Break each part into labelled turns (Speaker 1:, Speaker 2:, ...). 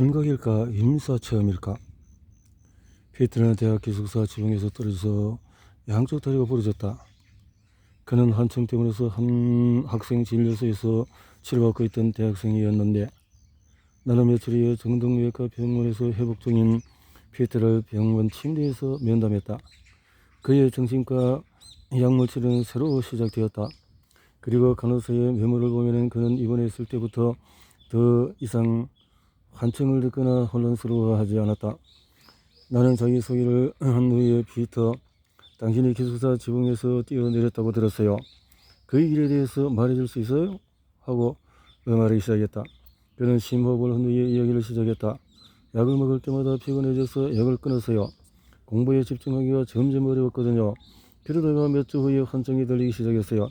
Speaker 1: 환각일까 임사체험일까 피트는 대학 기숙사 지붕에서 떨어져서 양쪽 다리가 부러졌다. 그는 한청 때문에서 한 학생 진료소에서 치료받고 있던 대학생이었는데 나는 며칠 후에 정동외과 병원에서 회복 중인 피트를 병원 침대에서 면담했다. 그의 정신과 약물 치료는 새로 시작되었다. 그리고 간호사의 메모를 보면 그는 입원했을 때부터 더 이상 환청을 듣거나 혼란스러워하지 않았다. 나는 자기 소개를 한 후에 피터, 당신이 기숙사 지붕에서 뛰어내렸다고 들었어요. 그 일에 대해서 말해줄 수 있어요? 하고 말하기 시작했다. 그는 심호흡을 한 후에 이야기를 시작했다. 약을 먹을 때마다 피곤해져서 약을 끊었어요. 공부에 집중하기가 점점 어려웠거든요. 그러다가 몇 주 후에 환청이 들리기 시작했어요.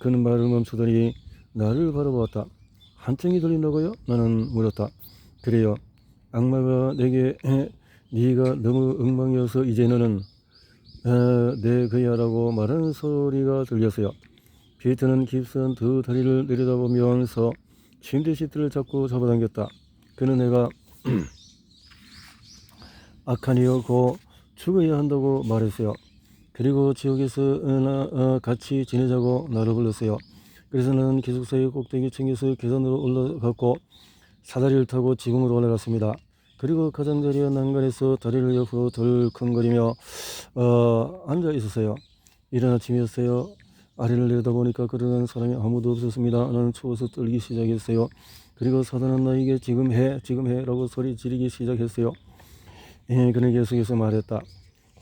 Speaker 1: 그는 말을 멈추더니 나를 바라보았다. 한청이 들린다고요? 나는 물었다. 그래요. 악마가 내게 네가 너무 엉망이어서 이제 너는 어, 내 그야라고 말하는 소리가 들렸어요. 피트는 깁슨 두 다리를 내려다보면서 침대 시트를 잡고 잡아당겼다. 그는 내가 악한이었고 죽어야 한다고 말했어요. 그리고 지옥에서 어, 어, 같이 지내자고 나를 불렀어요. 그래서 나는 기숙사의 꼭대기 층에서 계단으로 올라갔고 사다리를 타고 지붕으로 올라갔습니다. 그리고 가장자리와 난간에서 다리를 옆으로 덜컹거리며 어, 앉아 있었어요. 이른 아침이었어요. 아래를 내려다보니까 그러는 사람이 아무도 없었습니다. 나는 추워서 떨기 시작했어요. 그리고 사단은 나에게 지금 해, 지금 해 라고 소리 지르기 시작했어요. 예, 그는 계속해서 말했다.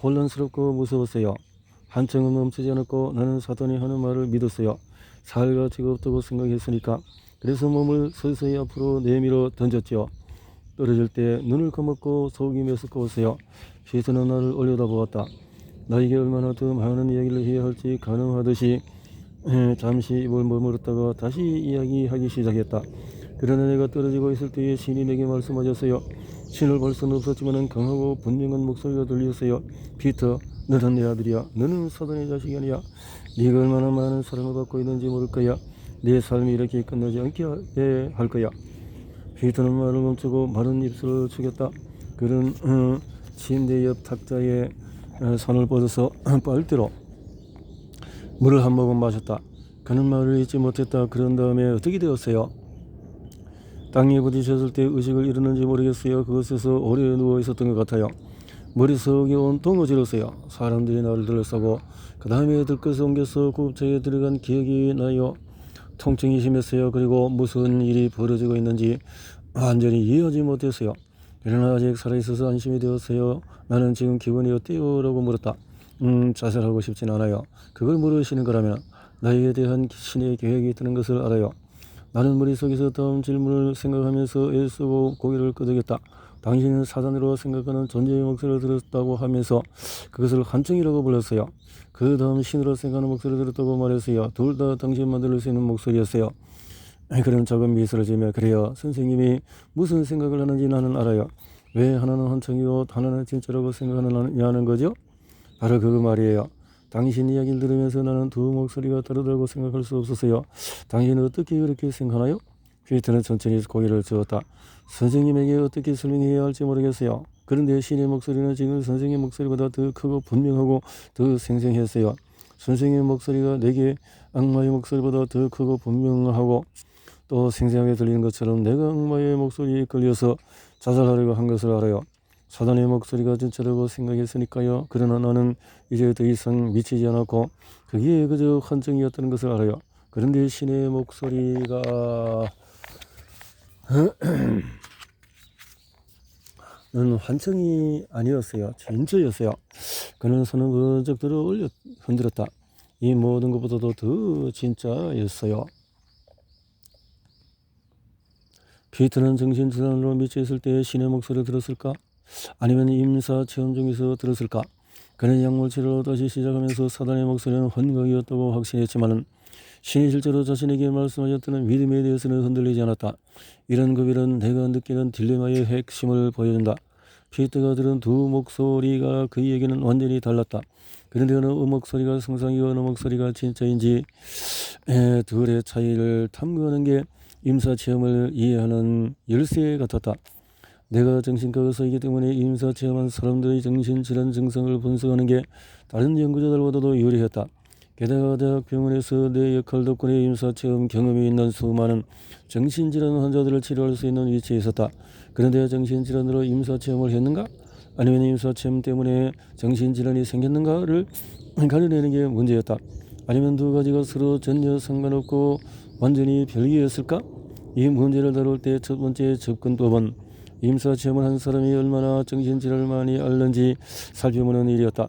Speaker 1: 혼란스럽고 무서웠어요. 한층은 멈추지 않았고 나는 사단이 하는 말을 믿었어요. 사흘가 즐겁다고 생각했으니까. 그래서 몸을 서서히 앞으로 내밀어 던졌지요. 떨어질 때 눈을 감았고 속이 메스꺼웠어요. 피트는 나를 올려다보았다. 나에게 얼마나 더 많은 이야기를 해야 할지 가능하듯이 에, 잠시 입을 머물렀다가 다시 이야기하기 시작했다. 그러나 내가 떨어지고 있을 때에 신이 내게 말씀하셨어요. 신을 볼 수는 없었지만 강하고 분명한 목소리가 들렸어요. 피터, 너는 내 아들이야. 너는 사단의 자식이 아니야. 네가 얼마나 많은 사랑을 받고 있는지 모를 거야. 내 삶이 이렇게 끝나지 않게 할 거야. 피터는 말을 멈추고 마른 입술을 죽였다. 그는 어, 침대 옆 탁자에 어, 손을 뻗어서 빨대로 물을 한 모금 마셨다. 그는 말을 잊지 못했다. 그런 다음에 어떻게 되었어요? 땅에 부딪혔을 때 의식을 잃었는지 모르겠어요. 그곳에서 오래 누워 있었던 것 같아요. 머릿속에 온통 어지러웠어요. 사람들이 나를 둘러싸고 그 다음에 들것을 옮겨서 구급차에 들어간 기억이 나요. 통증이 심했어요. 그리고 무슨 일이 벌어지고 있는지 완전히 이해하지 못했어요. 그러나 아직 살아있어서 안심이 되었어요. 나는 지금 기분이 어때요? 라고 물었다. 음, 자살하고 싶진 않아요. 그걸 물으시는 거라면 나에게 대한 신의 계획이 드는 것을 알아요. 나는 머릿속에서 다음 질문을 생각하면서 애쓰고 고개를 끄덕였다. 당신은 사단으로 생각하는 존재의 목소리를 들었다고 하면서 그것을 한청이라고 불렀어요. 그 다음 신으로 생각하는 목소리를 들었다고 말했어요. 둘 다 당신만 들을 수 있는 목소리였어요. 그런 작은 미소를 지으며 그래요. 선생님이 무슨 생각을 하는지 나는 알아요. 왜 하나는 한청이고 하나는 진짜라고 생각하느냐는 거죠? 바로 그 말이에요. 당신 이야기를 들으면서 나는 두 목소리가 다르다고 생각할 수 없었어요. 당신은 어떻게 그렇게 생각하나요? 피터는 천천히 고개를 저었다. 선생님에게 어떻게 설명해야 할지 모르겠어요. 그런데 신의 목소리는 지금 선생님 목소리보다 더 크고 분명하고 더 생생했어요. 선생님 목소리가 내게 악마의 목소리보다 더 크고 분명하고 또 생생하게 들리는 것처럼 내가 악마의 목소리에 끌려서 자살하려고 한 것을 알아요. 사단의 목소리가 진짜라고 생각했으니까요. 그러나 나는 이제 더 이상 미치지 않았고 그게 그저 환청이었다는 것을 알아요. 그런데 신의 목소리가 는 환청이 아니었어요. 진짜였어요. 그는 손을 번쩍 들어 올려 흔들었다. 이 모든 것보다도 더 진짜였어요. 피트는 정신질환으로 미쳐 있을 때 신의 목소리를 들었을까? 아니면 임사 체험 중에서 들었을까? 그는 약물 치료를 다시 시작하면서 사단의 목소리는 환각이었다고 확신했지만은 신이 실제로 자신에게 말씀하셨다는 믿음에 대해서는 흔들리지 않았다. 이런 급일은 내가 느끼는 딜레마의 핵심을 보여준다. 피트가 들은 두 목소리가 그에게는 완전히 달랐다. 그런데 어느 목소리가 상상이 어느 목소리가 진짜인지 에, 둘의 차이를 탐구하는 게 임사 체험을 이해하는 열쇠 같았다. 내가 정신과 의사이기 때문에 임사 체험한 사람들의 정신질환 증상을 분석하는 게 다른 연구자들보다도 유리했다. 게다가 대학 병원에서 내 역할 덕분에 임사 체험 경험이 있는 수많은 정신질환 환자들을 치료할 수 있는 위치에 있었다. 그런데 정신질환으로 임사 체험을 했는가? 아니면 임사 체험 때문에 정신질환이 생겼는가를 가려내는 게 문제였다. 아니면 두 가지가 서로 전혀 상관없고 완전히 별개였을까? 이 문제를 다룰 때 첫 번째 접근법은 임사 체험을 한 사람이 얼마나 정신질환을 많이 앓는지 살펴보는 일이었다.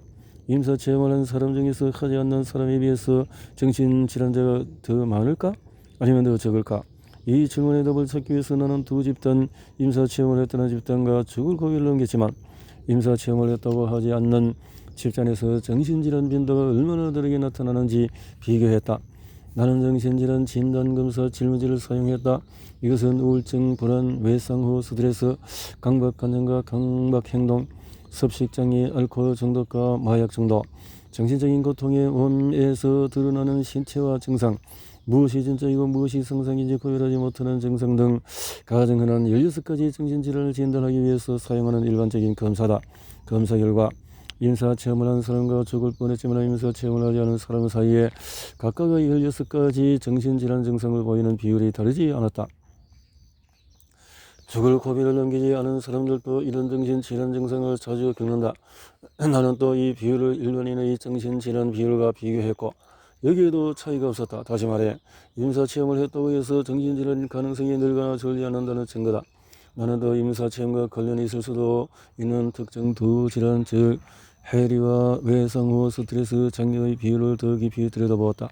Speaker 1: 임사 체험을 한 사람 중에서 하지 않는 사람에 비해서 정신질환자가 더 많을까? 아니면 더 적을까? 이 질문에 답을 찾기 위해서 나는 두 집단 임사 체험을 했다는 집단과 죽을 고비를 넘겼지만 임사 체험을 했다고 하지 않는 집단에서 정신질환 빈도가 얼마나 다르게 나타나는지 비교했다. 나는 정신질환 진단검사 질문지를 사용했다. 이것은 우울증, 불안, 외상 후, 스트레스, 강박관념과 강박행동, 섭식장애, 알코올 중독과 마약 중독, 정신적인 고통의 원에서 드러나는 신체화 증상, 무엇이 진짜이고 무엇이 상상인지 구별하지 못하는 증상 등 가장 흔한 16가지 정신질환을 진단하기 위해서 사용하는 일반적인 검사다. 검사 결과 임사 체험을 한 사람과 죽을 뻔했지만 임사 체험을 하지 않은 사람 사이에 각각의 16가지 정신질환 증상을 보이는 비율이 다르지 않았다. 죽을 고비를 넘기지 않은 사람들도 이런 정신질환 증상을 자주 겪는다. 나는 또 이 비율을 일반인의 정신질환 비율과 비교했고 여기에도 차이가 없었다. 다시 말해 임사체험을 했다고 해서 정신질환 가능성이 늘거나 않는다는 증거다. 나는 더 임사체험과 관련이 있을 수도 있는 특정 두 질환 즉 해리와 외상 후 스트레스 장애의 비율을 더 깊이 들여다보았다.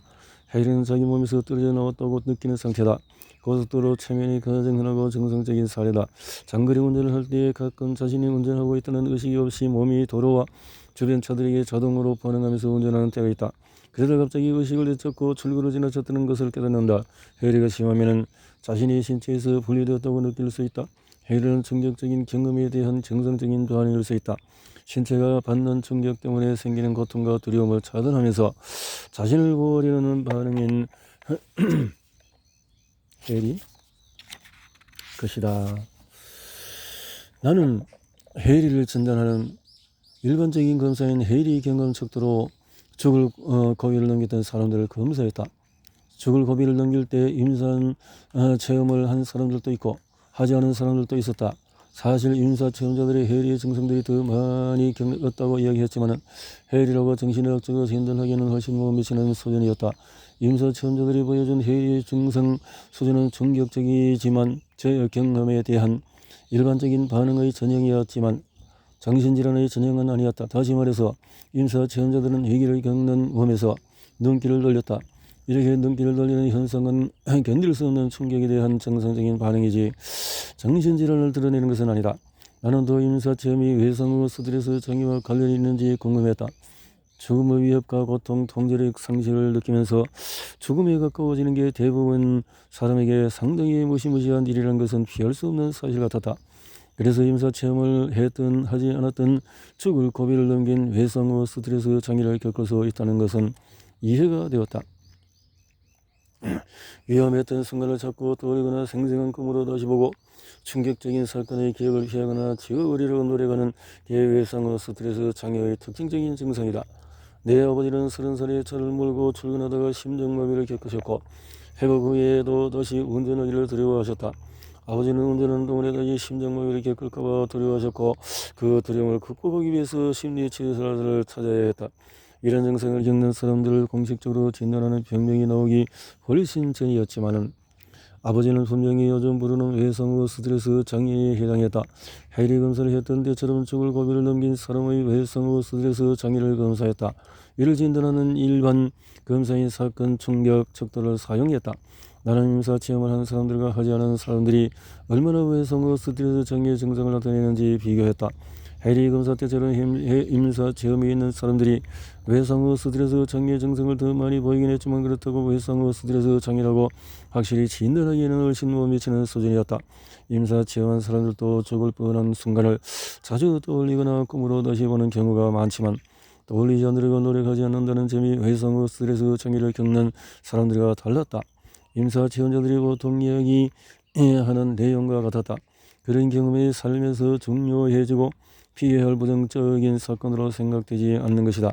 Speaker 1: 해리는 자기 몸에서 떨어져 나왔다고 느끼는 상태다. 고속도로 체면이 가장 흔하고 정상적인 사례다. 장거리 운전을 할 때 가끔 자신이 운전하고 있다는 의식이 없이 몸이 도로와 주변 차들에게 자동으로 반응하면서 운전하는 때가 있다. 그러다 갑자기 의식을 되찾고 출구로 지나 쳤다는 것을 깨닫는다. 해리가 심하면 자신이 신체에서 분리되었다고 느낄 수 있다. 해리는 충격적인 경험에 대한 정상적인 반응일 수 있다. 신체가 받는 충격 때문에 생기는 고통과 두려움을 차단하면서 자신을 보호하려는 반응인 해리 것이다. 나는 해리를 진단하는 일반적인 검사인 해리 경험 척도로 죽을 어, 고비를 넘겼던 사람들을 검사했다. 죽을 고비를 넘길 때 임산 어, 체험을 한 사람들도 있고 하지 않은 사람들도 있었다. 사실 임사 체험자들의 해리의 증상들이 더 많이 겪었다고 이야기했지만 해리라고 정신의학적으로 진단하기에는 훨씬 못 미치는 수준이었다. 임사 체험자들이 보여준 해리의 증상 수준은 충격적이지만 제 경험에 대한 일반적인 반응의 전형이었지만 정신질환의 전형은 아니었다. 다시 말해서 임사 체험자들은 위기를 겪는 몸에서 눈길을 돌렸다. 이렇게 눈길을 돌리는 현상은 견딜 수 없는 충격에 대한 정상적인 반응이지 정신질환을 드러내는 것은 아니다. 나는 또 임사 체험이 외상후 스트레스 장애와 관련이 있는지 궁금했다. 죽음의 위협과 고통, 통제력 상실을 느끼면서 죽음에 가까워지는 게 대부분 사람에게 상당히 무시무시한 일이라는 것은 피할 수 없는 사실 같았다. 그래서 임사 체험을 했든 하지 않았든 죽을 고비를 넘긴 외상후 스트레스 장애를 수 있다는 것은 이해가 되었다. 위험했던 순간을 자꾸 떠올리거나 생생한 꿈으로 다시 보고 충격적인 사건의 기억을 피하거나 지워버리려고 노력하는 대외상후 스트레스 장애의 특징적인 증상이다. 내 아버지는 서른 살에 차를 몰고 출근하다가 심장마비를 겪으셨고 회복 후에도 다시 운전하기를 두려워하셨다. 아버지는 운전하는 동안에 다시 심장마비를 겪을까봐 두려워하셨고 그 두려움을 극복하기 위해서 심리치료사를 찾아야 했다. 이런 증상을 겪는 사람들을 공식적으로 진단하는 병명이 나오기 훨씬 전이었지만은 아버지는 분명히 요즘 부르는 외상후 스트레스 장애에 해당했다. 해리 검사를 했던 때처럼 죽을 고비를 넘긴 사람의 외상후 스트레스 장애를 검사했다. 이를 진단하는 일반 검사인 사건 충격 척도를 사용했다. 나는 임사 체험을 한 사람들과 하지 않은 사람들이 얼마나 외상후 스트레스 장애 증상을 나타내는지 비교했다. 해리 검사 때처럼 임사 체험이 있는 사람들이 외상후 스트레스 장애 증상을 더 많이 보이긴 했지만 그렇다고 외상후 스트레스 장애라고 확실히 진단하기에는 훨씬 못 미치는 수준이었다. 임사 체험한 사람들도 죽을 뻔한 순간을 자주 떠올리거나 꿈으로 다시 보는 경우가 많지만 떠올리지 않으려고 노력하지 않는다는 점이 외상후 스트레스 장애를 겪는 사람들과 달랐다. 임사 체험자들이 보통 이야기하는 내용과 같았다. 그런 경험이 삶에서 중요해지고 피해야 할 부정적인 사건으로 생각되지 않는 것이다.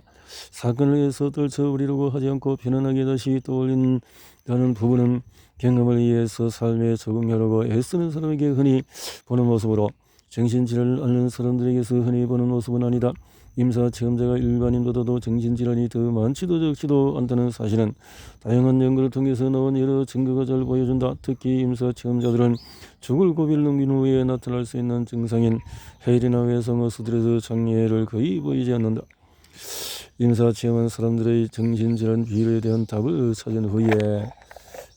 Speaker 1: 사건을 위해서 떨쳐버리려고 하지 않고 편안하게 다시 떠올린다는 부분은 경험을 위해서 삶에 적응하려고 애쓰는 사람에게 흔히 보는 모습으로 정신질환을 앓는 사람들에게서 흔히 보는 모습은 아니다. 임사 체험자가 일반인보다도 정신질환이 더 많지도 적지도 않다는 사실은 다양한 연구를 통해서 나온 여러 증거가 잘 보여준다. 특히 임사 체험자들은 죽을 고비를 넘긴 후에 나타날 수 있는 증상인 해일이나 외상어 스트레스 장애를 거의 보이지 않는다. 임사 체험한 사람들의 정신질환 비율에 대한 답을 찾은 후에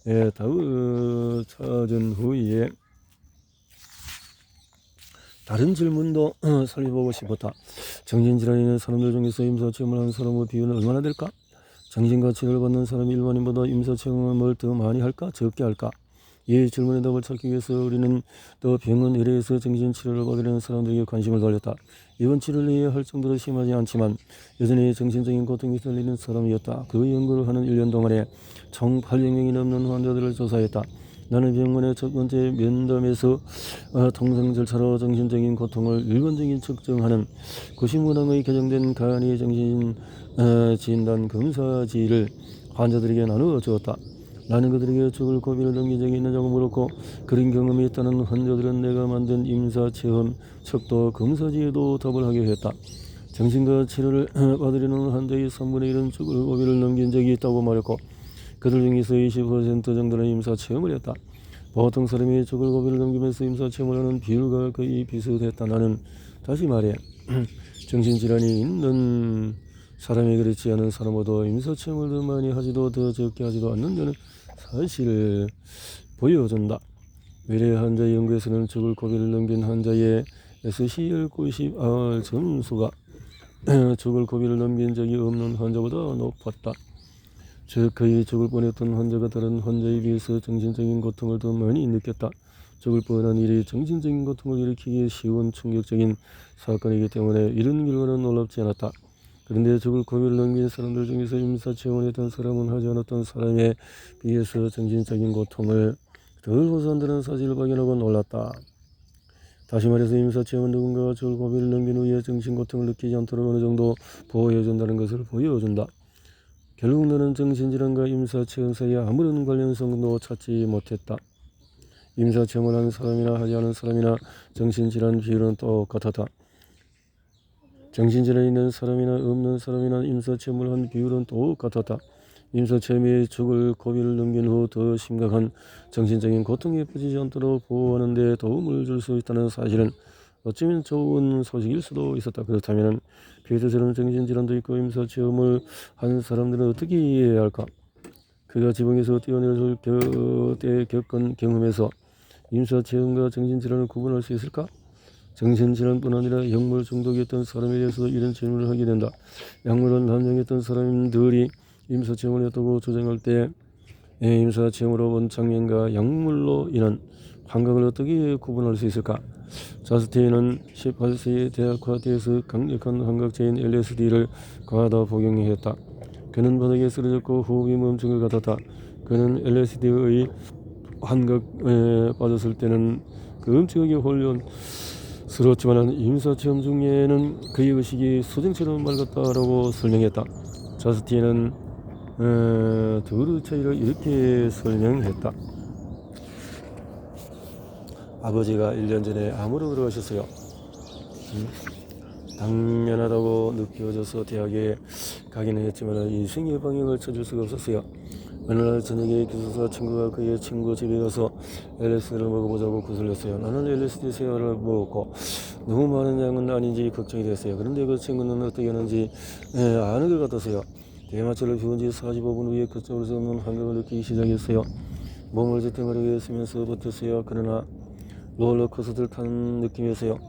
Speaker 1: 예, 답을 찾은 후에 다른 질문도 어, 살펴보고 싶었다. 정신질환이 있는 사람들 중에서 임사체험을 하는 사람의 비율은 얼마나 될까? 정신과 치료를 받는 사람이 일반인보다 임사체험을 더 많이 할까? 적게 할까? 이 질문의 답을 찾기 위해서 우리는 또 병원 의뢰에서 정신치료를 받으려는 사람들에게 관심을 돌렸다. 이번 치료를 위해 할 정도로 심하지 않지만 여전히 정신적인 고통이 들리는 사람이었다. 그 연구를 하는 1년 동안에 총 800명이 넘는 환자들을 조사했다. 나는 병원의 첫 번째 면담에서 어, 통상 절차로 정신적인 고통을 일관적인 측정하는 90문항의 개정된 간이 정신 어, 진단 검사지를 환자들에게 나누어 주었다. 나는 그들에게 죽을 고비를 넘긴 적이 있느냐고 물었고 그런 경험이 있다는 환자들은 내가 만든 임사체험 척도 검사지에도 답을 하게 했다. 정신과 치료를 받으려는 환자의 3분의 1은 죽을 고비를 넘긴 적이 있다고 말했고 그들 중에서 20% 정도는 임사 체험을 했다. 보통 사람이 죽을 고비를 넘기면서 임사 체험을 하는 비율과 거의 비슷했다. 나는 다시 말해 정신질환이 있는 사람이 그렇지 않은 사람보다 임사 체험을 더 많이 하지도 더 적게 하지도 않는다는 사실을 보여준다. 외래 환자 연구에서는 죽을 고비를 넘긴 환자의 SCL 90R 점수가 죽을 고비를 넘긴 적이 없는 환자보다 높았다. 즉 거의 죽을 뻔했던 환자가 다른 환자에 비해서 정신적인 고통을 더 많이 느꼈다. 죽을 뻔한 일이 정신적인 고통을 일으키기 쉬운 충격적인 사건이기 때문에 이런 결과는 놀랍지 않았다. 그런데 죽을 고비를 넘긴 사람들 중에서 임사체험을 했던 사람은 하지 않았던 사람에 비해서 정신적인 고통을 덜 호소한다는 사실을 발견하고 놀랐다. 다시 말해서 임사체험은 누군가가 죽을 고비를 넘긴 후에 정신 고통을 느끼지 않도록 어느 정도 보호해준다는 것을 보여준다. 결국 너는 정신질환과 임사체험 사이에 아무런 관련성도 찾지 못했다. 임사체험을 하는 사람이나 하지 않은 사람이나 정신질환 비율은 똑같았다. 정신질환이 있는 사람이나 없는 사람이나 임사체험을 한 비율은 똑같았다. 임사체험이 죽을 고비를 넘긴 후 더 심각한 정신적인 고통에 빠지지 않도록 보호하는 데 도움을 줄 수 있다는 사실은 어쩌면 좋은 소식일 수도 있었다. 그렇다면 비트처럼 정신 질환도 있고 임사 체험을 한 사람들은 어떻게 이해해야 할까? 그가 지붕에서 뛰어내려 때 겪은 경험에서 임사 체험과 정신 질환을 구분할 수 있을까? 정신질환뿐 아니라 약물 중독이었던 사람에 대해서도 이런 질문을 하게 된다. 약물을 함정했던 사람들이 임사체험을 했다고 주장할 때 임사체험으로 본 장면과 약물로 인한 환각을 어떻게 구분할 수 있을까? 자스틴은 18세의 대학화돼서 강력한 환각제인 LSD를 과다 복용했다. 그는 바닥에 쓰러졌고 호흡이 멈춘 것 같았다. 그는 LSD의 환각에 빠졌을 때는 그 엄청나게 혼란스러웠지만 임사체험 중에는 그의 의식이 수정처럼 맑았다라고 설명했다. 자스틴은 어, 두루 차이를 이렇게 설명했다. 아버지가 1년 전에 암으로 들어가셨어요. 음? 당면하다고 느껴져서 대학에 가기는 했지만 인생의 방향을 찾을 수가 없었어요. 어느 날 저녁에 교수사 친구가 그의 친구 집에 가서 LSD를 먹어보자고 구슬렸어요. 나는 LSD 세알을 먹었고 너무 많은 양은 아닌지 걱정이 됐어요. 그런데 그 친구는 어떻게 하는지 예, 아는 것 같았어요. 대마초를 피운 지 45분 후에 그쪽으로 없는 환경을 느끼기 시작했어요. 몸을 지탱하려고 쓰면서 버텼어요. 그러나 롤러코스터를 타는 느낌이었어요.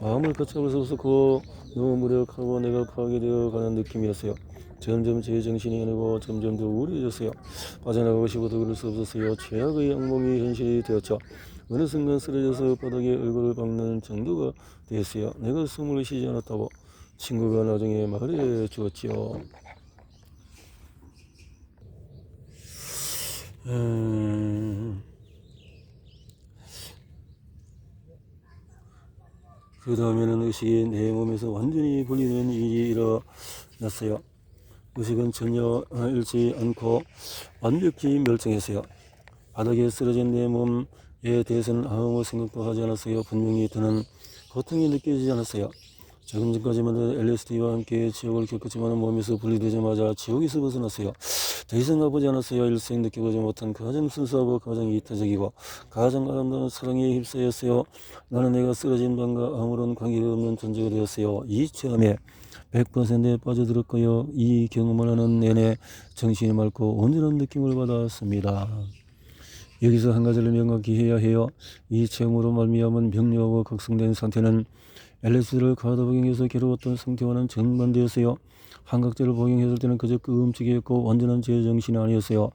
Speaker 1: 마음을 수 없었고 너무 무력하고 내가 파괴 되어 가는 느낌이었어요. 점점 제 정신이 흐르고 점점 더 우울해졌어요. 빠져나가고 싶어도 그럴 수 없었어요. 최악의 악몽이 현실이 되었죠. 어느 순간 쓰러져서 바닥에 얼굴을 박는 정도가 됐어요. 내가 숨을 쉬지 않았다고 친구가 나중에 말해 주었지요. 음... 그 다음에는 의식이 내 몸에서 완전히 분리되는 일이 일어났어요. 의식은 전혀 잃지 않고 완벽히 멸종했어요. 바닥에 쓰러진 내 몸에 대해서는 아무 생각도 하지 않았어요. 분명히 드는 고통이 느껴지지 않았어요. 조금 전까지만 해도 LSD와 함께 지옥을 겪었지만 몸에서 분리되자마자 지옥에서 벗어났어요. 더 이상 가보지 않았어요. 일생 느껴보지 못한 가장 순수하고 가장 이타적이고 가장 아름다운 사랑에 휩싸였어요. 나는 내가 쓰러진 밤과 아무런 관계가 없는 존재가 되었어요. 이 체험에 100%에 빠져들었고요. 이 경험을 하는 내내 정신이 맑고 온전한 느낌을 받았습니다. 여기서 한 가지를 명확히 해야 해요. 이 체험으로 말미암은 명료하고 각성된 상태는 LS를 가다 복용해서 괴로웠던 상태와는 정반대였어요. 환각제를 복용했을 때는 그저 끔찍했고 완전한 제 정신이 아니었어요.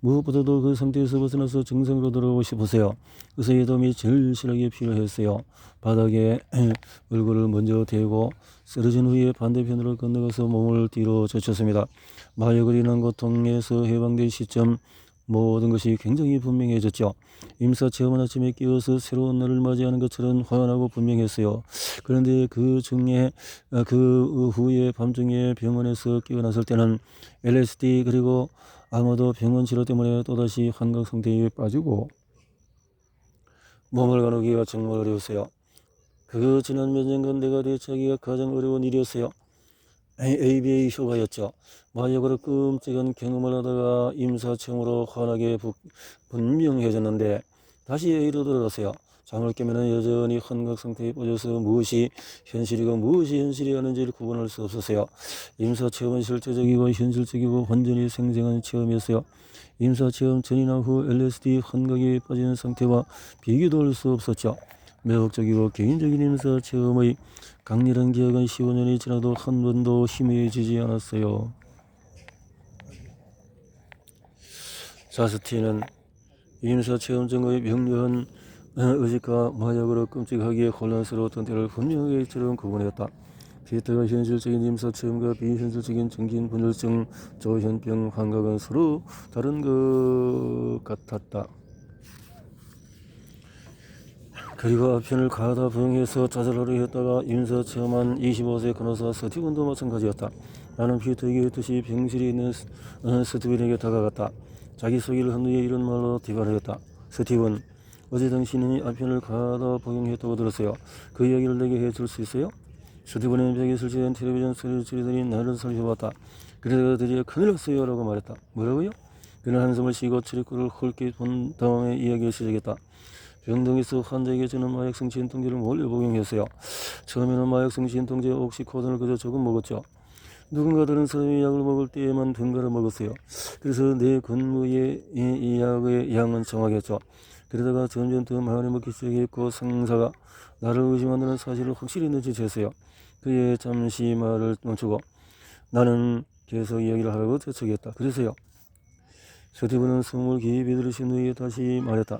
Speaker 1: 무엇보다도 그 상태에서 벗어나서 정상으로 돌아오고 싶었어요. 의사의 도움이 절실하게 필요했어요. 바닥에 얼굴을 먼저 대고 쓰러진 후에 반대편으로 건너가서 몸을 뒤로 젖혔습니다. 마약을 인한 고통에서 해방된 시점 모든 것이 굉장히 분명해졌죠. 임사 체험은 아침에 깨어서 새로운 날을 맞이하는 것처럼 환하고 분명했어요. 그런데 그 중에 어, 그 후에 밤중에 병원에서 깨어났을 때는 LSD 그리고 아마도 병원 치료 때문에 또다시 환각 상태에 빠지고 몸을 가누기가 정말 어려웠어요. 그 지난 몇 년간 내가 대처하기가 가장 어려운 일이었어요. ABA 효과였죠. 마약으로 끔찍한 경험을 하다가 임사청으로 환하게 부- 분명해졌는데 다시 A로 돌아갔어요. 잠을 깨면 여전히 환각 상태에 빠져서 무엇이 현실이고 무엇이 현실이 아닌지를 구분할 수 없었어요. 임사 체험은 실제적이고 현실적이고 완전히 생생한 체험이었어요. 임사 체험 전이나 후 LSD 환각에 빠진 상태와 비교도 할 수 없었죠. 매혹적이고 개인적인 임사 체험의 강렬한 기억은 15년이 지나도 한 번도 희미해지지 않았어요. 자스틴은 임사 체험 증거의 명료한 어, 의식과 마약으로 끔찍하게 혼란스러웠던 때를 분명히 처럼 구분했다. 피터가 현실적인 임사 체험과 비현실적인 정신 분열증 조현병 환각은 서로 다른 것 같았다. 그리고 아편을 가다 부영해서 좌절하려 했다가 임사 체험한 25세 간호사 스티븐도 마찬가지였다. 나는 피터에게 했듯이 병실에 있는 스- 어, 스티븐에게 다가갔다. 자기 소개를 한 후에 이런 말로 대발하였다. 스티븐, 어제 당신이 아편을 가다 복용했다고 들었어요. 그 이야기를 내게 해줄 수 있어요? 스티븐은 벽에 설치된 텔레비전 소리를 줄이더니 나를 살펴봤다. 그러다가 드디어 큰일 났어요 라고 말했다. 뭐라고요? 그는 한숨을 쉬고 출입구를 훑게 본 다음에 이야기를 시작했다. 병동에서 환자에게 주는 마약성 진통제를 몰래 복용했어요. 처음에는 마약성 진통제 옥시코돈을 그저 조금 먹었죠. 누군가 다른 사람이 약을 먹을 때에만 덩가를 먹었어요. 그래서 내 근무에 이, 이 약의 양은 정확했죠. 그러다가 점점 더 많이 먹기 시작했고 상사가 나를 의심한다는 사실을 확실히 눈치챘어요. 그의 잠시 말을 멈추고 나는 계속 이야기를 하라고 재촉했다. 그래서요. 스티브는 숨을 깊이 들이신 후에 다시 말했다.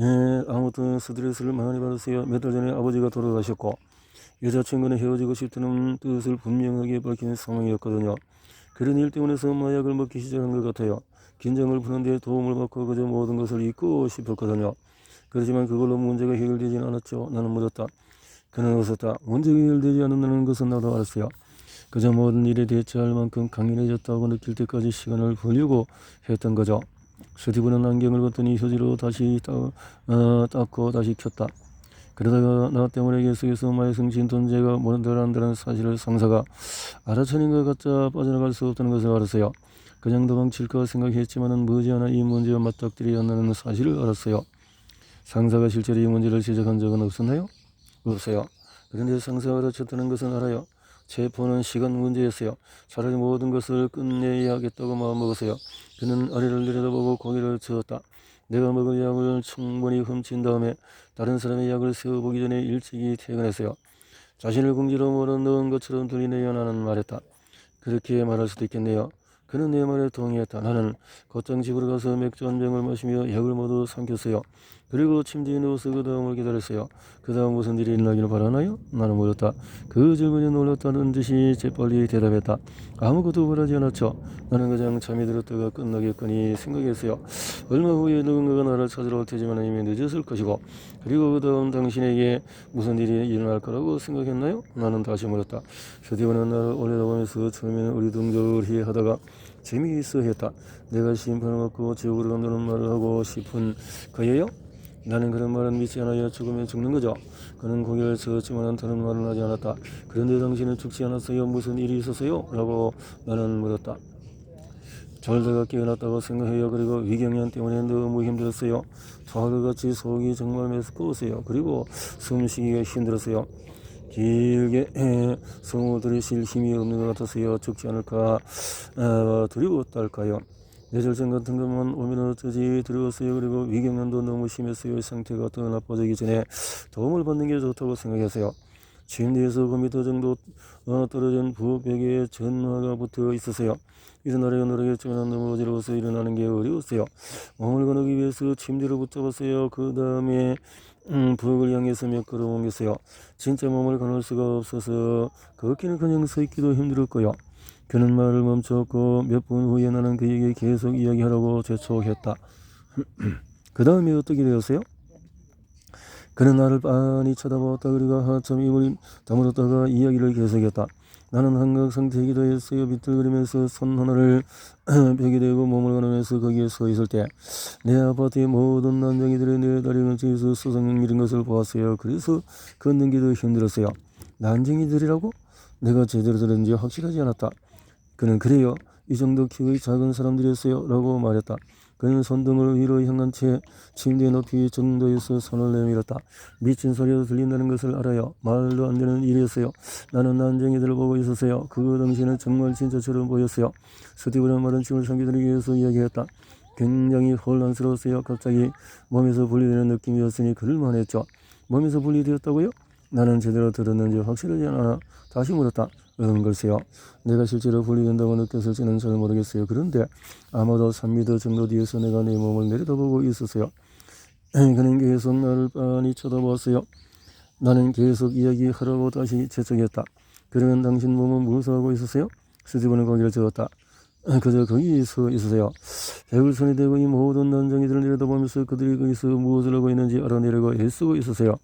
Speaker 1: 예, 아무튼 스트레스를 많이 받으세요. 몇 달 전에 아버지가 돌아가셨고 여자친구는 헤어지고 싶다는 뜻을 분명하게 밝힌 상황이었거든요. 그런 일 때문에서 마약을 먹기 시작한 것 같아요. 긴장을 푸는데 도움을 받고 그저 모든 것을 잊고 싶었거든요. 그렇지만 그걸로 문제가 해결되지는 않았죠. 나는 묻었다. 그는 웃었다. 문제가 해결되지 않는다는 것은 나도 알았어요. 그저 모든 일에 대처할 만큼 강인해졌다고 느낄 때까지 시간을 벌려고 했던 거죠. 스티브는 안경을 벗더니 휴지로 다시 따, 어, 닦고 다시 켰다. 그러다가 나 때문에 계속해서 마약성 진통제가 모른다는 사실을 상사가 알아차린 것 같자 빠져나갈 수 없다는 것을 알았어요. 그냥 도망칠까 생각했지만은 머지않아 이 문제와 맞닥뜨려야 한다는 사실을 알았어요. 상사가 실제로 이 문제를 지적한 적은 없었나요? 없어요. 그런데 상사가 알아챘다는 것은 알아요. 체포는 시간 문제였어요. 차라리 모든 것을 끝내야겠다고 마음먹었어요. 그는 아래를 내려다보고 고개를 저었다. 내가 먹을 약을 충분히 훔친 다음에 다른 사람의 약을 세워보기 전에 일찍이 퇴근했어요. 자신을 궁지로 몰아넣은 것처럼 들리네요. 나는 말했다. 그렇게 말할 수도 있겠네요. 그는 내 말에 동의했다. 나는 곧장 집으로 가서 맥주 한 병을 마시며 약을 모두 삼켰어요. 그리고 침대에 누워서 그 다음을 기다렸어요. 그 다음 무슨 일이 일어나기를 바라나요? 나는 물었다. 그 질문에 놀랐다는 듯이 재빨리 대답했다. 아무것도 바라지 않았죠. 나는 그냥 잠이 들었다가 끝나겠거니 생각했어요. 얼마 후에 누군가가 나를 찾으러 올 테지만 이미 늦었을 것이고 그리고 그 다음 당신에게 무슨 일이 일어날 거라고 생각했나요? 나는 다시 물었다. 스티븐은 나를 올려다보면서 처음에는 우리둥절히 하다가 재미있어 했다. 내가 심판을 받고 지옥으로 간다는 말을 하고 싶은 거예요? 나는 그런 말은 믿지 않아요. 죽으면 죽는 거죠. 그는 고개를 저었지만 다른 말은 하지 않았다. 그런데 당신은 죽지 않았어요. 무슨 일이 있었어요? 라고 나는 물었다. 졸다가 깨어났다고 생각해요. 그리고 위경련 때문에 너무 힘들었어요. 저하루같이 속이 정말 메스꺼웠어요. 그리고 숨쉬기가 힘들었어요. 길게 숨을 들이쉴 힘이 없는 것 같았어요. 죽지 않을까 어, 두려웠달까요? 뇌절증 같은 것만 오면 어쩌지 두려웠어요. 그리고 위경련도 너무 심했어요. 상태가 더 나빠지기 전에 도움을 받는 게 좋다고 생각했어요. 침대에서 9m 정도 어, 떨어진 부엌에 전화가 붙어 있었어요. 일어나려 노력했지만 너무 어지러워서 일어나는 게 어려웠어요. 몸을 거누기 위해서 침대를 붙잡았어요. 그 다음에 음, 부엌을 향해서 몇 걸음 옮겼어요. 진짜 몸을 거눌 수가 없어서 걷기는 그냥 서 있기도 힘들었고요. 그는 말을 멈췄고 몇 분 후에 나는 그에게 계속 이야기하라고 재촉했다. 그 다음에 어떻게 되었어요? 그는 나를 빤히 쳐다보았다. 그리고 한참 입을 다물었다가 이야기를 계속했다. 나는 한각 상태이기도 했어요. 비틀거리면서 손 하나를 벽에 대고 몸을 가누면서 거기에 서 있을 때 내 아파트의 모든 난장이들이 내 다리 근처에서 수상력 밀은 것을 보았어요. 그래서 걷는 게더 힘들었어요. 난쟁이들이라고? 내가 제대로 들었는지 확실하지 않았다. 그는 그래요. 이 정도 키의 작은 사람들이었어요. 라고 말했다. 그는 손등을 위로 향한 채 침대 높이 정도에서 손을 내밀었다. 미친 소리도 들린다는 것을 알아요. 말도 안 되는 일이었어요. 나는 난쟁이들을 보고 있었어요. 그 당시에는 정말 진짜처럼 보였어요. 스티브는 마른 침을 삼키기 위해서 이야기했다. 굉장히 혼란스러웠어요. 갑자기 몸에서 분리되는 느낌이었으니 그럴만 했죠. 몸에서 분리되었다고요? 나는 제대로 들었는지 확실하지 않아 다시 물었다. 응, 글쎄요. 내가 실제로 분리된다고 느꼈을지는 잘 모르겠어요. 그런데 아마도 3미터 정도 뒤에서 내가 내 몸을 내려다보고 있었어요. 그는 계속 나를 빤히 쳐다보았어요. 나는 계속 이야기하라고 다시 재촉했다. 그러면 당신 몸은 무엇을 하고 있었어요? 스티브는 고개를 저었다. 그저 거기 서 있으세요. 배울 손이 되고 이 모든 난장이들을 내려다보면서 그들이 거기서 무엇을 하고 있는지 알아내려고 애쓰고 있으세요.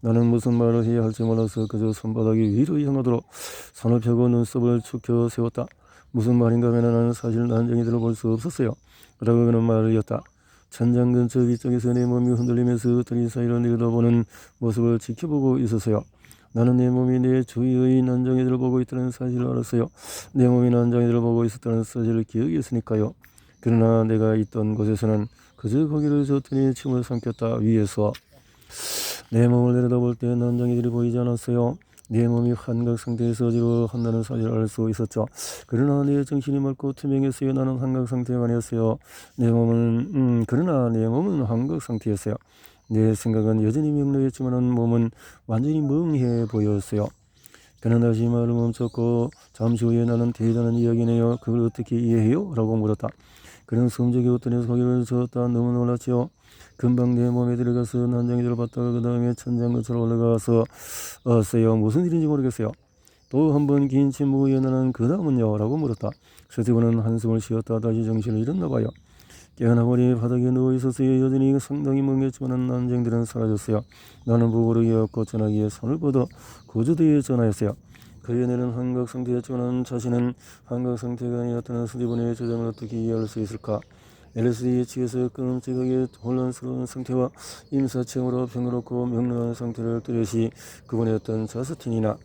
Speaker 1: 나는 무슨 말을 해야 할지 몰라서 그저 손바닥이 위로 향하도록 손을 펴고 눈썹을 축혀 세웠다. 무슨 말인가 하면 나는 사실 난장이들을 볼 수 없었어요. 라고 그는 말이었다. 천장 근처 위쪽에서 내 몸이 흔들리면서 다리 사이로 내려다보는 모습을 지켜보고 있었어요. 나는 내 몸이 내 주위의 난장이들을 보고 있다는 사실을 알았어요. 내 몸이 난장이들을 보고 있었다는 사실을 기억했으니까요. 그러나 내가 있던 곳에서는 그저 거기를 줬더니 침을 삼켰다 위에서 내 몸을 내려다볼 때 난장이들이 보이지 않았어요. 내 몸이 한각 상태에서 어지러워한다는 사실을 알 수 있었죠. 그러나 내 정신이 맑고 투명했어요. 나는 한각 상태가 아니었어요. 내 몸은 음, 그러나 내 몸은 한각 상태였어요. 내 생각은 여전히 명료했지만 몸은 완전히 멍해 보였어요. 그는 다시 말을 멈췄고 잠시 후에 나는 대단한 이야기네요. 그걸 어떻게 이해해요? 라고 물었다. 그는 숨죽이 웃더니 고개를 저었다. 너무 놀랐지요. 금방 내 몸에 들어가서 난장이들을 봤다가 그 다음에 천장 근처로 올라가서 왔어요. 무슨 일인지 모르겠어요. 또 한 번 긴 침묵 후에 나는 그 다음은요? 라고 물었다. 스티브는 한숨을 쉬었다 다시 정신을 잃었나 봐요. 깨어나 보니 바닥에 누워 있었어요. 여전히 상당히 멍했지만 난쟁들은 사라졌어요. 나는 부부를 이었고 전화기에 손을 뻗어 구조대에 전화했어요. 그 연애는 한각 상태였지만 자신은 한각 상태가 아니었다는 스티븐의 주장을 어떻게 이해할 수 있을까? LSD에 취해서 끔찍하게 혼란스러운 상태와 임사체험으로 평화롭고 명랑한 상태를 뚜렷이 구분했던 저스틴이나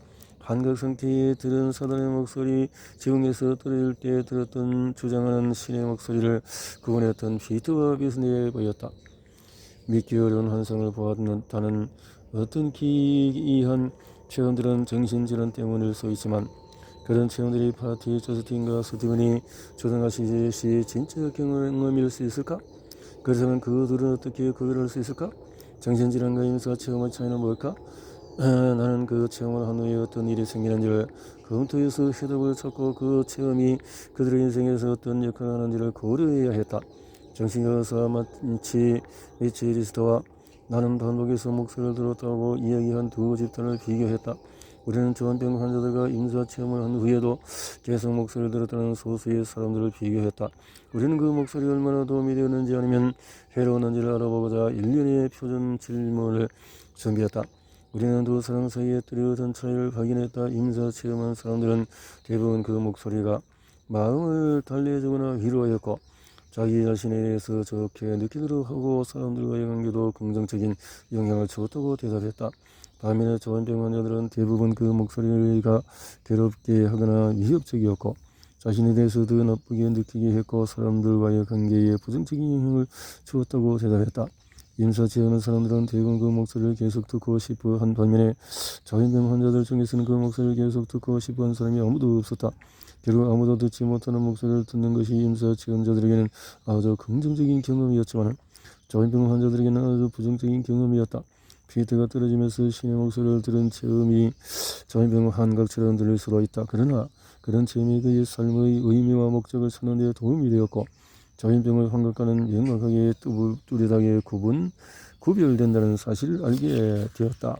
Speaker 1: 한각 상태에 들은 사단의 목소리, 지붕에서 떨어질 때 들었던 주장하는 신의 목소리를 구분했던 피트와 비스니에 보였다. 믿기 어려운 환상을 보았다는 어떤 기이한 체험들은 정신질환 때문일 수 있지만 그런 체험들이 파티 저스틴과 스티븐이 조장하시듯이 진짜 경험일 수 있을까? 그렇다면 그들은 어떻게 구별할 수 있을까? 정신질환과 임사 체험의 차이는 뭘까? 아, 나는 그 체험을 한 후에 어떤 일이 생기는지를 검토해서 해답을 찾고 그 체험이 그들의 인생에서 어떤 역할을 하는지를 고려해야 했다. 정신과 의사 마치 리치 리스터와 나는 단독에서 목소리를 들었다고 이야기한 두 집단을 비교했다. 우리는 저한병 환자들과 임사 체험을 한 후에도 계속 목소리를 들었다는 소수의 사람들을 비교했다. 우리는 그 목소리가 얼마나 도움이 되었는지 아니면 해로웠는지를 알아보고자 일련의 표준 질문을 준비했다. 우리는 두 사람 사이의 뚜렷한 차이를 확인했다. 임사 체험한 사람들은 대부분 그 목소리가 마음을 달래주거나 위로하였고 자기 자신에 대해서 좋게 느끼도록 하고 사람들과의 관계도 긍정적인 영향을 주었다고 대답했다. 반면에 조현병 환자들은 대부분 그 목소리가 괴롭게 하거나 위협적이었고 자신에 대해서 더 나쁘게 느끼게 했고 사람들과의 관계에 부정적인 영향을 주었다고 대답했다. 임사치 하는 사람들은 대부분 그 목소리를 계속 듣고 싶어 한 반면에 조현병 환자들 중에서는 그 목소리를 계속 듣고 싶어 한 사람이 아무도 없었다. 결국 아무도 듣지 못하는 목소리를 듣는 것이 임사 체험자들에게는 아주 긍정적인 경험이었지만 조현병 환자들에게는 아주 부정적인 경험이었다. 피트가 떨어지면서 신의 목소리를 들은 체험이 조현병 환각처럼 들릴 수도 있다. 그러나 그런 체험이 그의 삶의 의미와 목적을 찾는 데 도움이 되었고 환각과는 명확하게 뚜- 뚜렷하게 구분, 구별된다는 사실을 알게 되었다.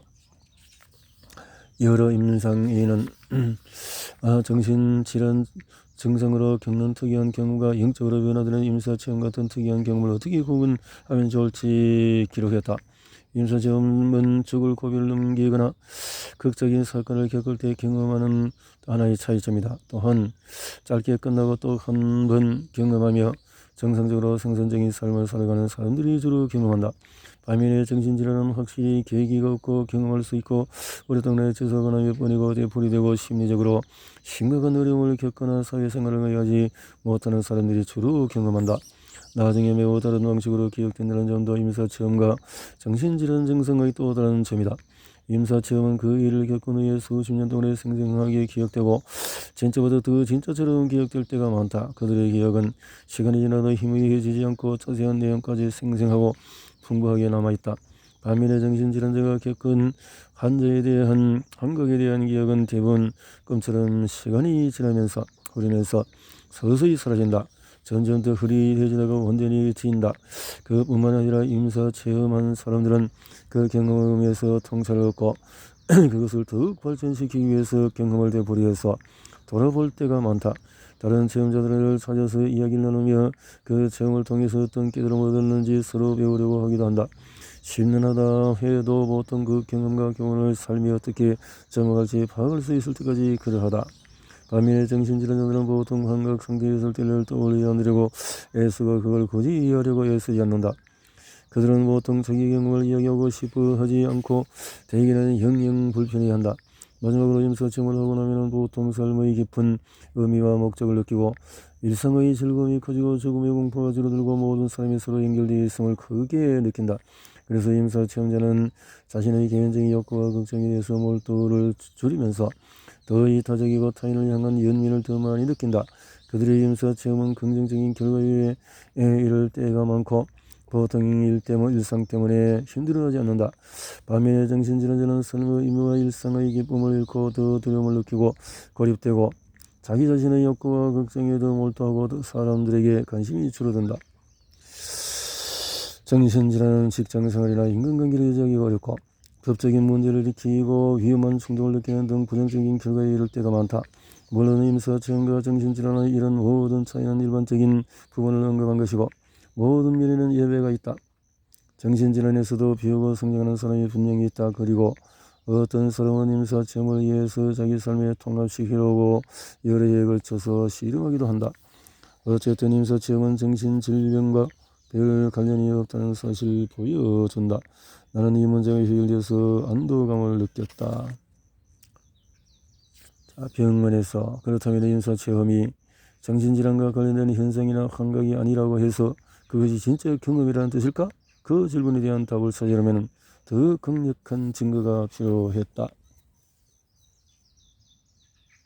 Speaker 1: 여러 임상에는 아, 정신질환 증상으로 겪는 특이한 경우가 영적으로 변화되는 임사체험 같은 특이한 경험을 어떻게 구분하면 좋을지 기록했다. 임사체험은 죽을 고비를 넘기거나 극적인 사건을 겪을 때 경험하는 하나의 차이점이다. 또한 짧게 끝나고 또 한 번 경험하며 정상적으로 생산적인 삶을 살아가는 사람들이 주로 경험한다. 반면에 정신질환은 확실히 계기가 없고 경험할 수 있고 오랫동안 재소거나 몇 번이고 되풀이 되고 심리적으로 심각한 어려움을 겪거나 사회생활을 하지 못하는 사람들이 주로 경험한다. 나중에 매우 다른 방식으로 기억된다는 점도 임사 체험과 정신질환 증상의 또 다른 점이다. 임사체험은 그 일을 겪은 후에 수십 년 동안에 생생하게 기억되고 진짜보다 더 진짜처럼 기억될 때가 많다. 그들의 기억은 시간이 지나도 희미해지지 않고 자세한 내용까지 생생하고 풍부하게 남아있다. 반면에 정신질환자가 겪은 환자에 대한 환각에 대한 기억은 대부분 꿈처럼 시간이 지나면서 흐리면서 서서히 사라진다. 점점 더 흐릿해지다가 완전히 지인다. 그뿐만 아니라 임사 체험한 사람들은 그 경험에서 통찰을 얻고 그것을 더욱 발전시키기 위해서 경험을 되풀이해서 돌아볼 때가 많다. 다른 체험자들을 찾아서 이야기를 나누며 그 체험을 통해서 어떤 깨달음을 얻었는지 서로 배우려고 하기도 한다. 10년 하다 해도 보통 그 경험과 교훈을 삶이 어떻게 점어갈지 파악할 수 있을 때까지 그러하다. 반면에 정신질환자들은 보통 환각 상태에 있을 때를 떠올려 하려고 애쓰고 그걸 굳이 이해하려고 애쓰지 않는다. 그들은 보통 자기 경험을 이야기하고 싶어 하지 않고 대개는 영영 불편해한다. 마지막으로 임사체험을 하고 나면 보통 삶의 깊은 의미와 목적을 느끼고 일상의 즐거움이 커지고 죽음의 공포가 줄어들고 모든 사람이 서로 연결되어 있음을 크게 느낀다. 그래서 임사체험자는 자신의 개인적인 욕구와 걱정에 대해서 몰두를 줄이면서 더 이타적이고 타인을 향한 연민을 더 많이 느낀다. 그들의 임사체험은 긍정적인 결과에 이를 때가 많고 보통 일 때문에 일상 때문에 힘들어하지 않는다. 반면에 정신질환자는 삶의 의미와 일상의 기쁨을 잃고 더 두려움을 느끼고 고립되고 자기 자신의 욕구와 걱정에 더 몰두하고 더 사람들에게 관심이 줄어든다. 정신질환은 직장생활이나 인간관계를 유지하기 어렵고 법적인 문제를 일으키고 위험한 충동을 느끼는 등 부정적인 결과에 이를 때가 많다. 물론 임사체험과 정신질환의 이런 모든 차이는 일반적인 부분을 언급한 것이고 모든 면에는 예외가 있다. 정신질환에서도 비우고 성장하는 사람이 분명히 있다. 그리고 어떤 사람은 임사체험을 위해서 자기 삶에 통합시키려고 여러 해에 걸쳐서 씨름하기도 한다. 어쨌든 임사체험은 정신질병과 별 관련이 없다는 사실을 보여준다. 나는 이 문제가 해결되어서 안도감을 느꼈다. 자, 병원에서 그렇다면 임사체험이 정신질환과 관련된 현상이나 환각이 아니라고 해서 그것이 진짜 경험이라는 뜻일까? 그 질문에 대한 답을 찾으려면 더 강력한 증거가 필요했다.